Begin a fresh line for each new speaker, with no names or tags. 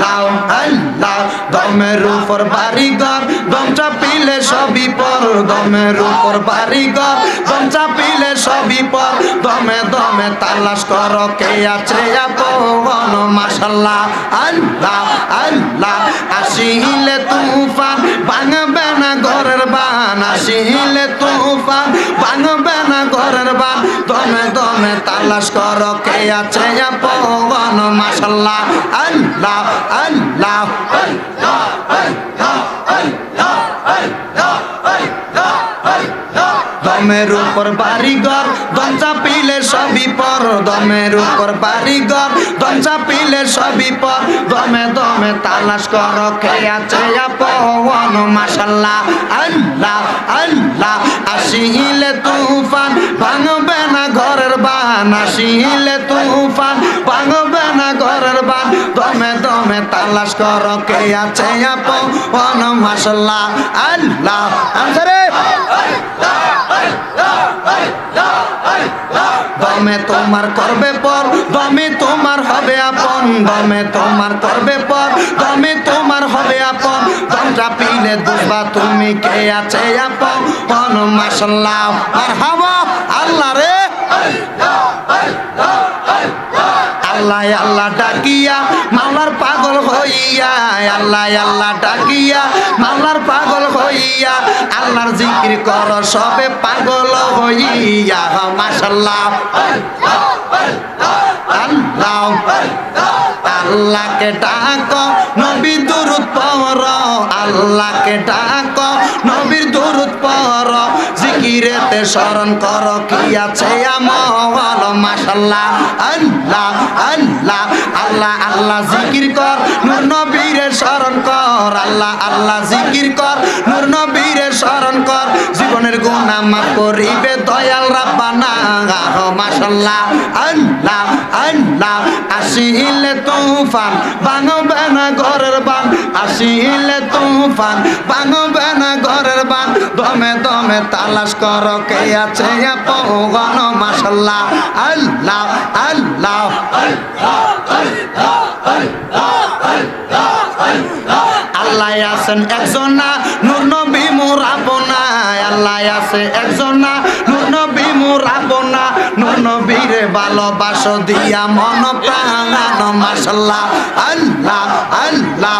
আল্লাহ আল্লাহ দমের উপর বাড়ি ঘর দম চাপিলে সবই পর দমের উপর বাড়ি ঘর দম চাপিলে সবই পর, দমে দমে তালাশ কর, কে আছে আপন মাসাল্লাহ আল্লাহ আল্লাহ আসিলে তুফান ঘরের বান আসিলে তুফান ভাঙবে না ঘরের বান দমে দমে তালাশ কর কে আছে আপন মাশাল্লাহ আল্লাহ আল্লাহ দমের উপর বাড়ি ঘর দঞ্চা পিলে সবই পর দমের উপর বাড়ি ঘর দঞ্চা পিলে সবই পর দমে দমে তালাশ কর কে আছে আপন মাশাল্লাহ, আল্লাহ আল্লাহ, আসিলে তুফান ভাঙবে না ঘরের বান আসিলে তুফান ভাঙবে না ঘরের বান দমে দমে তালাশ কর কে আছে আপন, মাশাল্লাহ, আল্লাহ, আনসারে। দমে তোমার করবে পর, দমে তোমার হবে আপন, দমে তোমার করবে পর, দমে পিলে দুবা তুমি কে আছে আপন? পন মাসাল্লাহ আল্লাহ রে। আল্লাহ আল্লাহ ডাকিয়া, মাওলার পাগল হইয়া। আল্লাহ আল্লাহ ডাকিয়া, মাওলার পাগল হইয়া। আল্লাহর জিকির কর, সবে পাগল হইয়া। মাশাল্লাহ। আল্লাহকে ডাক নবী দুরুদ পর আল্লাহকে ডাক, নবীর দুরুদ পর জিকিরেতে স্মরণ কর, কি আছে আমল মাশাল্লাহ আল্লাহ আল্লাহ আল্লাহ আল্লাহ জিকির কর, নূর নবীরে স্মরণ কর, আল্লাহ আল্লাহ জিকির কর, নূর নবীরে স্মরণ কর। জীবনের গুণা মাফ করিবে দয়াল রাব্বানা মাশাল্লাহ আল্লাহ আল্লাহ আসিলে তুফান, ভাঙবে না ঘরের বান। আসিলে তুফান না ঘরের বান। দমে দমে তালাশ কর, কে আছে পগন মাশাল্লাহ? আল্লাহ আল্লাহ আল্লাহ আছেন একজন না, নূর নবী না আল্লাহ আছে একজন না, নূর নবী ভালোবাসো দিয়া মন প্রাণ মাশাল্লাহ আল্লাহ আল্লাহ।